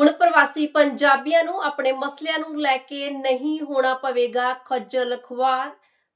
ਹੁਣ ਪ੍ਰਵਾਸੀ ਪੰਜਾਬੀਆਂ ਨੂੰ ਆਪਣੇ ਮਸਲਿਆਂ ਨੂੰ ਲੈ ਕੇ ਨਹੀਂ ਹੋਣਾ ਪਵੇਗਾ ਖੱਜਲ ਖੁਆਰ।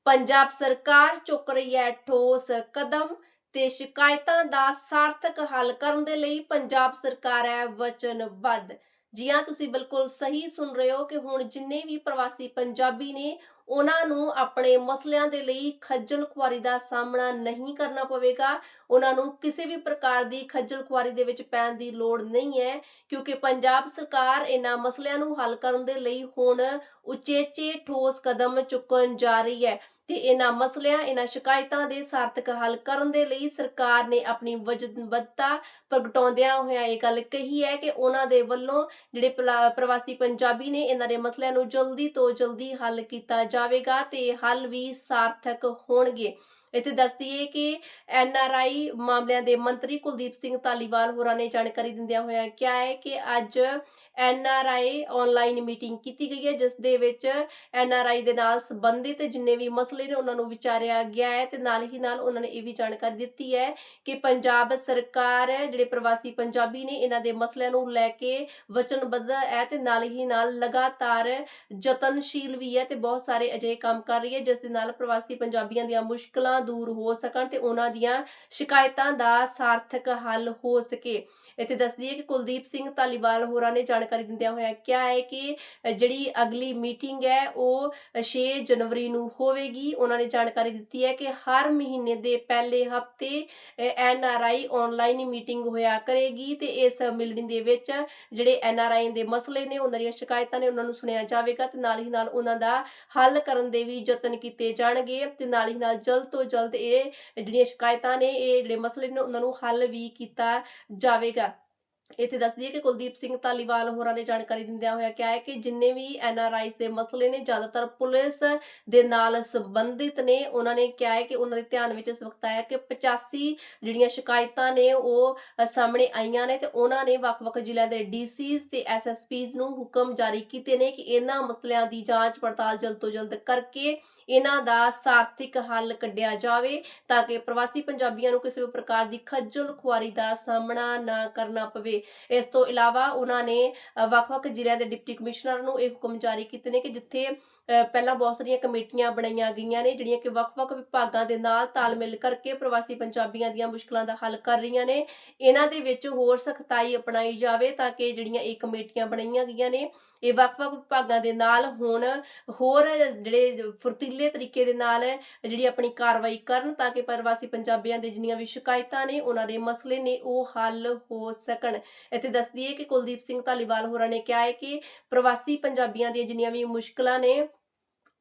ਪੰਜਾਬ ਸਰਕਾਰ ਚੁੱਕ ਰਹੀ ਹੈ ਠੋਸ ਕਦਮ ਤੇ ਸ਼ਿਕਾਇਤਾਂ ਦਾ ਸਾਰਥਕ ਹੱਲ ਕਰਨ ਦੇ ਲਈ ਪੰਜਾਬ ਸਰਕਾਰ ਹੈ ਵਚਨਬੱਧ। ਜੀ ਹਾਂ, ਤੁਸੀਂ ਬਿਲਕੁਲ ਸਹੀ ਸੁਣ ਰਹੇ ਹੋ ਕਿ ਹੁਣ ਜਿੰਨੇ ਵੀ ਪ੍ਰਵਾਸੀ ਪੰਜਾਬੀ ਨੇ ਉਹਨਾਂ ਨੂੰ ਆਪਣੇ ਮਸਲਿਆਂ ਦੇ ਲਈ ਖੱਜਲ ਖੁਆਰੀ ਦਾ ਸਾਹਮਣਾ ਨਹੀਂ ਕਰਨਾ ਪਵੇਗਾ। ਉਹਨਾਂ ਨੂੰ ਕਿਸੇ ਵੀ ਪ੍ਰਕਾਰ ਦੀ ਖੱਜਲ ਖੁਆਰੀ ਦੇ ਵਿੱਚ ਪੈਣ ਦੀ ਲੋੜ ਨਹੀਂ ਹੈ, ਕਿਉਂਕਿ ਪੰਜਾਬ ਸਰਕਾਰ ਇਹਨਾਂ ਮਸਲਿਆਂ ਨੂੰ ਹੱਲ ਕਰਨ ਦੇ ਲਈ ਹੁਣ ਉਚੇਚੇ ਠੋਸ ਕਦਮ ਚੁੱਕਣ ਜਾ ਰਹੀ ਹੈ ਤੇ ਇਹਨਾਂ ਮਸਲਿਆਂ, ਇਹਨਾਂ ਸ਼ਿਕਾਇਤਾਂ ਦੇ ਸਾਰਥਕ ਹੱਲ ਕਰਨ ਦੇ ਲਈ ਸਰਕਾਰ ਨੇ ਆਪਣੀ ਵਚਨਬੱਧਤਾ ਪ੍ਰਗਟਾਉਂਦਿਆਂ ਹੋਇਆ ਇਹ ਗੱਲ ਕਹੀ ਹੈ ਕਿ ਉਹਨਾਂ ਦੇ ਵੱਲੋਂ ਜਿਹੜੇ ਪ੍ਰਵਾਸੀ ਪੰਜਾਬੀ ਨੇ ਇਹਨਾਂ ਦੇ ਮਸਲਿਆਂ ਨੂੰ ਜਲਦੀ ਤੋਂ ਜਲਦੀ ਹੱਲ ਕੀਤਾ ਜਾਵੇਗਾ ਤੇ ਹੱਲ ਵੀ ਸਾਰਥਕ ਹੋਣਗੇ। ਇੱਥੇ ਦੱਸ ਦਈਏ ਕਿ ਐਨ ਆਰ ਆਈ ਮਾਮਲਿਆਂ ਦੇ ਮੰਤਰੀ ਕੁਲਦੀਪ ਸਿੰਘ ਧਾਲੀਵਾਲ ਹੋਰਾਂ ਨੇ ਜਾਣਕਾਰੀ ਦਿੰਦਿਆਂ ਹੋਇਆ ਕਿਹਾ ਹੈ ਕਿ ਅੱਜ N R I online meeting ਕੀਤੀ ਗਈ ਹੈ, ਜਿਸ ਦੇ ਵਿੱਚ ਐਨ ਆਰ ਆਈ ਦੇ ਨਾਲ ਸੰਬੰਧਿਤ ਜਿੰਨੇ ਵੀ ਮਸਲੇ ਨੇ ਉਹਨਾਂ ਨੂੰ ਵਿਚਾਰਿਆ ਗਿਆ ਹੈ ਤੇ ਨਾਲ ਹੀ ਨਾਲ ਉਹਨਾਂ ਨੇ ਇਹ ਵੀ ਜਾਣਕਾਰੀ ਦਿੱਤੀ ਹੈ ਕਿ ਪੰਜਾਬ ਸਰਕਾਰ, ਜਿਹੜੇ ਪ੍ਰਵਾਸੀ ਪੰਜਾਬੀ ਨੇ, ਇਹਨਾਂ ਦੇ ਮਸਲਿਆਂ ਨੂੰ ਲੈ ਕੇ ਵਚਨਬੱਧ ਹੈ ਤੇ ਨਾਲ ਹੀ ਨਾਲ ਲਗਾਤਾਰ ਯਤਨਸ਼ੀਲ ਵੀ ਹੈ ਤੇ ਬਹੁਤ ਸਾਰੇ ਅਜਿਹੇ ਕੰਮ ਕਰ ਰਹੀ ਹੈ, ਜਿਸ ਦੇ ਨਾਲ ਪ੍ਰਵਾਸੀ ਪੰਜਾਬੀਆਂ ਦੀਆਂ ਮੁਸ਼ਕਲਾਂ ਦੂਰ ਹੋ ਸਕਣ ਤੇ ਉਹਨਾਂ ਦੀਆਂ ਸ਼ਿਕਾਇਤਾਂ ਦਾ ਸਾਰਥਕ ਹੱਲ ਹੋ ਸਕੇ। ਇੱਥੇ ਦੱਸ ਦਈਏ ਕਿ ਕੁਲਦੀਪ ਸਿੰਘ ਧਾਲੀਵਾਲ ਹੋਰਾਂ ਨੇ ਜਾਣਕਾਰੀ ਦਿੰਦਿਆਂ ਹੋਇਆ ਕਿਹਾ ਹੈ ਕਿ ਜਿਹੜੀ ਅਗਲੀ ਮੀਟਿੰਗ ਹੈ, ਉਹ 6 ਜਨਵਰੀ ਨੂੰ ਹੋਵੇਗੀ। ਉਹਨਾਂ ਨੇ ਜਾਣਕਾਰੀ ਦਿੱਤੀ ਹੈ ਕਿ ਹਰ ਮਹੀਨੇ ਦੇ ਪਹਿਲੇ ਹਫ਼ਤੇ N R I online meeting ਹੋਇਆ ਕਰੇਗੀ ਤੇ ਇਸ ਮੀਟਿੰਗ ਦੇ ਵਿੱਚ ਜਿਹੜੇ ਐਨ ਆਰ ਆਈ ਦੇ ਮਸਲੇ ਨੇ, ਉਹਨਾਂ ਦੀਆਂ ਸ਼ਿਕਾਇਤਾਂ ਨੇ, ਉਹਨਾਂ ਨੂੰ ਸੁਣਿਆ ਜਾਵੇਗਾ ਤੇ ਨਾਲ ਹੀ ਨਾਲ ਉਹਨਾਂ ਦਾ ਹੱਲ ਕਰਨ ਦੇ ਵੀ ਯਤਨ ਕੀਤੇ ਜਾਣਗੇ ਤੇ ਨਾਲ ਹੀ ਨਾਲ ਜਲਦ ਤੋਂ ਜਲਦ ਇਹ ਜਿਹੜੀਆਂ ਸ਼ਿਕਾਇਤਾਂ ਨੇ, ਇਹ ਜਿਹੜੇ ਮਸਲੇ ਨੇ, ਉਹਨਾਂ ਨੂੰ ਹੱਲ ਵੀ ਕੀਤਾ ਜਾਵੇਗਾ। ਇੱਥੇ ਦੱਸਦੀ ਹੈ ਕਿ ਕੁਲਦੀਪ ਸਿੰਘ ਧਾਲੀਵਾਲ ਹੋਰਾਂ ਨੇ ਜਾਣਕਾਰੀ ਦਿੰਦਿਆਂ ਹੋਇਆ ਕਿਹਾ ਹੈ ਕਿ ਜਿੰਨੇ ਵੀ ਐਨ ਦੇ ਮਸਲੇ ਨੇ, ਜ਼ਿਆਦਾਤਰ ਪੁਲਿਸ ਦੇ ਨਾਲ ਸੰਬੰਧਿਤ ਨੇ। ਉਹਨਾਂ ਨੇ ਕਿਹਾ ਹੈ ਕਿ ਉਹਨਾਂ ਦੇ ਧਿਆਨ ਵਿੱਚ ਇਸ ਵਕਤ ਆਇਆ ਕਿ 85 ਜਿਹੜੀਆਂ ਸ਼ਿਕਾਇਤਾਂ ਨੇ ਉਹ ਸਾਹਮਣੇ ਆਈਆਂ ਨੇ ਤੇ ਉਹਨਾਂ ਨੇ ਵੱਖ-ਵੱਖ ਜ਼ਿਲ੍ਹਿਆਂ ਦੇ ਡੀਸੀਜ਼ ਤੇ ਐਸਐਸਪੀਜ਼ ਨੂੰ ਹੁਕਮ ਜਾਰੀ ਕੀਤੇ ਨੇ ਕਿ ਇਹਨਾਂ ਮਸਲਿਆਂ ਦੀ ਜਾਂਚ ਪੜਤਾਲ ਜਲਦ ਤੋਂ ਜਲਦ ਕਰਕੇ ਇਹਨਾਂ ਦਾ ਸਾਰਥਿਕ ਹੱਲ ਕੱਢਿਆ ਜਾਵੇ ਤਾਂ ਕਿ ਪ੍ਰਵਾਸੀ ਪੰਜਾਬੀਆਂ ਨੂੰ ਕਿਸੇ ਵੀ ਪ੍ਰਕਾਰ ਦੀ ਖੱਜਲ ਖੁਆਰੀ ਦਾ ਸਾਹਮਣਾ ਨਾ ਕਰਨਾ ਪਵੇ। ਇਸ ਤੋਂ ਇਲਾਵਾ ਉਹਨਾਂ ਨੇ ਵੱਖ-ਵੱਖ ਜ਼ਿਲ੍ਹਿਆਂ ਦੇ ਡਿਪਟੀ ਕਮਿਸ਼ਨਰ ਨੂੰ ਇਹ ਹੁਕਮ ਜਾਰੀ ਕੀਤੇ ਨੇ ਕਿ ਜਿੱਥੇ ਪਹਿਲਾਂ ਬਹੁਤ ਸਾਰੀਆਂ ਕਮੇਟੀਆਂ ਬਣਾਈਆਂ ਗਈਆਂ ਨੇ, ਜਿਹੜੀਆਂ ਕਿ ਵੱਖ-ਵੱਖ ਵਿਭਾਗਾਂ ਦੇ ਨਾਲ ਤਾਲਮੇਲ ਕਰਕੇ ਪ੍ਰਵਾਸੀ ਪੰਜਾਬੀਆਂ ਦੀਆਂ ਮੁਸ਼ਕਲਾਂ ਦਾ ਹੱਲ ਕਰ ਰਹੀਆਂ ਨੇ। ਇਹਨਾਂ ਦੇ ਵਿੱਚ ਹੋਰ ਸਖਤਾਈ ਅਪਣਾਈ ਜਾਵੇ ਤਾਂ ਕਿ ਜਿਹੜੀਆਂ ਇਹ ਕਮੇਟੀਆਂ ਬਣਾਈਆਂ ਗਈਆਂ ਨੇ, ਇਹ ਵੱਖ-ਵੱਖ ਵਿਭਾਗਾਂ ਦੇ ਨਾਲ ਹੁਣ, ਹੋਰ ਜਿਹੜੇ ਫੁਰਤੀਲੇ ਤਰੀਕੇ ਦੇ ਨਾਲ ਜਿਹੜੀ ਆਪਣੀ ਕਾਰਵਾਈ ਕਰਨ ਤਾਂ ਕਿ ਪ੍ਰਵਾਸੀ ਪੰਜਾਬੀਆਂ ਦੇ ਜਿੰਨੀਆਂ ਵੀ ਸ਼ਿਕਾਇਤਾਂ ਨੇ, ਉਹਨਾਂ ਦੇ ਮਸਲੇ ਨੇ ਉਹ ਹੱਲ ਹੋ ਸਕਣ। ਇੱਥੇ ਦੱਸ ਦਈਏ ਕਿ ਕੁਲਦੀਪ ਸਿੰਘ ਧਾਲੀਵਾਲ ਹੋਰਾਂ ਨੇ ਕਿਹਾ ਹੈ ਕਿ ਪ੍ਰਵਾਸੀ ਪੰਜਾਬੀਆਂ ਦੀਆਂ ਜਿੰਨੀਆਂ ਵੀ ਮੁਸ਼ਕਲਾਂ ਨੇ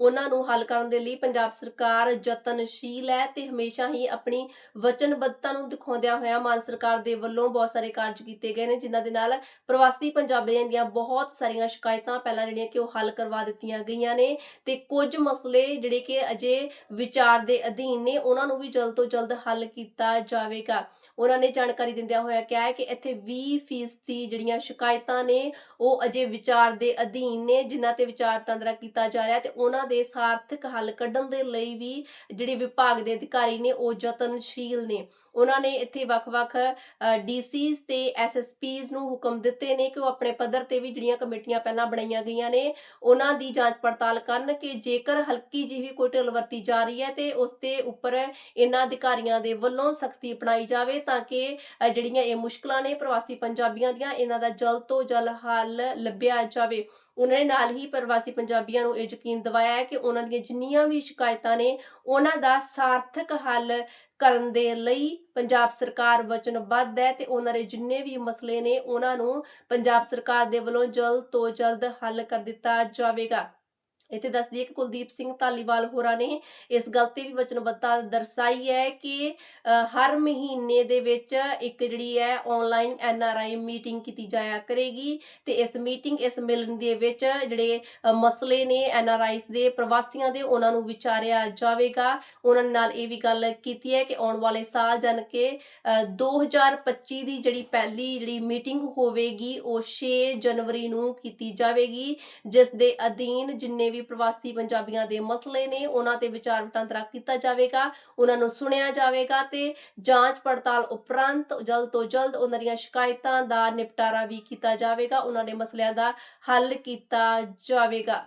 ਉਹਨਾਂ ਨੂੰ ਹੱਲ ਕਰਨ ਦੇ ਲਈ ਪੰਜਾਬ ਸਰਕਾਰ ਯਤਨਸ਼ੀਲ ਹੈ ਤੇ ਹਮੇਸ਼ਾ ਹੀ ਆਪਣੀ ਵਚਨਬੱਧਤਾ ਨੂੰ ਦਿਖਾਉਂਦਿਆਂ ਹੋਇਆ ਮਾਨ ਸਰਕਾਰ ਦੇ ਵੱਲੋਂ ਬਹੁਤ ਸਾਰੇ ਕਾਰਜ ਕੀਤੇ ਗਏ ਨੇ, ਜਿਨ੍ਹਾਂ ਦੇ ਨਾਲ ਪ੍ਰਵਾਸੀ ਪੰਜਾਬੀਆਂ ਦੀਆਂ ਬਹੁਤ ਸਾਰੀਆਂ ਸ਼ਿਕਾਇਤਾਂ ਪਹਿਲਾਂ ਜਿਹੜੀਆਂ ਕਿ ਉਹ ਹੱਲ ਕਰਵਾ ਦਿੱਤੀਆਂ ਗਈਆਂ ਨੇ ਤੇ ਕੁਝ ਮਸਲੇ ਜਿਹੜੇ ਕਿ ਅਜੇ ਵਿਚਾਰ ਦੇ ਅਧੀਨ ਨੇ, ਉਹਨਾਂ ਨੂੰ ਵੀ ਜਲਦ ਤੋਂ ਜਲਦ ਹੱਲ ਕੀਤਾ ਜਾਵੇਗਾ। ਉਹਨਾਂ ਨੇ ਜਾਣਕਾਰੀ ਦਿੰਦਿਆਂ ਹੋਇਆ ਕਿਹਾ ਹੈ ਕਿ ਇੱਥੇ 20% ਜਿਹੜੀਆਂ ਸ਼ਿਕਾਇਤਾਂ ਨੇ, ਉਹ ਅਜੇ ਵਿਚਾਰ ਦੇ ਅਧੀਨ ਨੇ, ਜਿਨ੍ਹਾਂ ਤੇ ਵਿਚਾਰ ਵਟਾਂਦਰਾ ਕੀਤਾ ਜਾ ਰਿਹਾ ਤੇ ਉਹਨਾਂ ਦੇ ਸਾਰਥਕ ਹੱਲ ਕੱਢਣ ਦੇ ਲਈ ਵੀ ਜਿਹੜੇ ਵਿਭਾਗ ਦੇ ਅਧਿਕਾਰੀ ਨੇ ਉਹ ਯਤਨਸ਼ੀਲ ਨੇ। ਉਹਨਾਂ ਨੇ ਇੱਥੇ ਵੱਖ-ਵੱਖ ਡੀਸੀਜ਼ ਤੇ ਐਸਐਸਪੀਜ਼ ਨੂੰ ਹੁਕਮ ਦਿੱਤੇ ਨੇ ਕਿ ਉਹ ਆਪਣੇ ਪੱਧਰ ਤੇ ਵੀ ਜਿਹੜੀਆਂ ਕਮੇਟੀਆਂ ਪਹਿਲਾਂ ਬਣਾਈਆਂ ਗਈਆਂ ਨੇ, ਉਹਨਾਂ ਦੀ ਜਾਂਚ ਪੜਤਾਲ ਕਰਨ ਕਿ ਜੇਕਰ ਹਲਕੀ ਜਿਹੀ ਕੋਈ ਢਿੱਲ ਵਰਤੀ ਜਾ ਰਹੀ ਹੈ ਤੇ ਉਸ ਦੇ ਉੱਪਰ ਇਹਨਾਂ ਅਧਿਕਾਰੀਆਂ ਦੇ ਵੱਲੋਂ ਸਖਤੀ ਅਪਣਾਈ ਜਾਵੇ ਤਾਂ ਕਿ ਜਿਹੜੀਆਂ ਇਹ ਮੁਸ਼ਕਲਾਂ ਨੇ ਪ੍ਰਵਾਸੀ ਪੰਜਾਬੀਆਂ ਦੀਆਂ, ਇਹਨਾਂ ਦਾ ਜਲਦ ਤੋਂ ਜਲਦ ਹੱਲ ਲੱਭਿਆ ਜਾਵੇ। ਉਹਨਾਂ ਨੇ ਨਾਲ ਹੀ ਪ੍ਰਵਾਸੀ ਪੰਜਾਬੀਆਂ ਨੂੰ ਇਹ ਯਕੀਨ ਦਿਵਾਇਆ ਹੈ ਕਿ ਉਹਨਾਂ ਦੀਆਂ ਜਿੰਨੀਆਂ ਵੀ ਸ਼ਿਕਾਇਤਾਂ ਨੇ ਉਹਨਾਂ ਦਾ ਸਾਰਥਕ ਹੱਲ ਕਰਨ ਦੇ ਲਈ ਪੰਜਾਬ ਸਰਕਾਰ ਵਚਨਬੱਧ ਹੈ ਤੇ ਉਹਨਾਂ ਦੇ ਜਿੰਨੇ ਵੀ ਮਸਲੇ ਨੇ ਉਹਨਾਂ ਨੂੰ ਪੰਜਾਬ ਸਰਕਾਰ ਦੇ ਵੱਲੋਂ ਜਲਦ ਤੋਂ ਜਲਦ ਹੱਲ ਕਰ ਦਿੱਤਾ ਜਾਵੇਗਾ। ਇੱਥੇ ਦੱਸ ਦਈਏ ਕਿ ਕੁਲਦੀਪ ਸਿੰਘ ਧਾਲੀਵਾਲ ਹੋਰਾਂ ਨੇ ਇਸ ਗੱਲ ਤੇ ਵੀ ਵਚਨਬੱਧਤਾ ਦਰਸਾਈ ਹੈ ਕਿ ਹਰ ਮਹੀਨੇ ਦੇ ਵਿੱਚ ਇੱਕ ਜਿਹੜੀ ਹੈ online N R I meeting ਕੀਤੀ ਜਾਇਆ ਕਰੇਗੀ ਤੇ ਇਸ ਮੀਟਿੰਗ ਇਸ ਮਿਲਣ ਦੇ ਵਿੱਚ ਜਿਹੜੇ ਮਸਲੇ ਨੇ ਐਨ ਆਰ ਆਈਸ ਦੇ ਪ੍ਰਵਾਸੀਆਂ ਦੇ ਉਹਨਾਂ ਨੂੰ ਵਿਚਾਰਿਆ ਜਾਵੇਗਾ। ਉਹਨਾਂ ਨਾਲ ਇਹ ਵੀ ਗੱਲ ਕੀਤੀ ਹੈ ਕਿ ਆਉਣ ਵਾਲੇ ਸਾਲ ਜਨ ਕੇ ਅ, 2025 ਦੀ ਜਿਹੜੀ ਪਹਿਲੀ ਜਿਹੜੀ ਮੀਟਿੰਗ ਹੋਵੇਗੀ ਉਹ 6 ਜਨਵਰੀ ਨੂੰ ਕੀਤੀ ਜਾਵੇਗੀ ਜਿਸ ਦੇ ਅਧੀਨ ਜਿੰਨੇ ਵੀ ਪ੍ਰਵਾਸੀ ਪੰਜਾਬੀਆਂ ਦੇ ਮਸਲੇ ਨੇ, ਉਹਨਾਂ ਤੇ ਵਿਚਾਰ ਵਟਾਂਦਰਾ ਕੀਤਾ ਜਾਵੇਗਾ, ਉਹਨਾਂ ਨੂੰ ਸੁਣਿਆ ਜਾਵੇਗਾ ਤੇ ਜਾਂਚ ਪੜਤਾਲ ਉਪਰੰਤ ਜਲਦ ਤੋਂ ਜਲਦ ਉਹਨਾਂ ਦੀਆਂ ਸ਼ਿਕਾਇਤਾਂ ਦਾ ਨਿਪਟਾਰਾ ਵੀ ਕੀਤਾ ਜਾਵੇਗਾ, ਉਹਨਾਂ ਦੇ ਮਸਲਿਆਂ ਦਾ ਹੱਲ ਕੀਤਾ ਜਾਵੇਗਾ।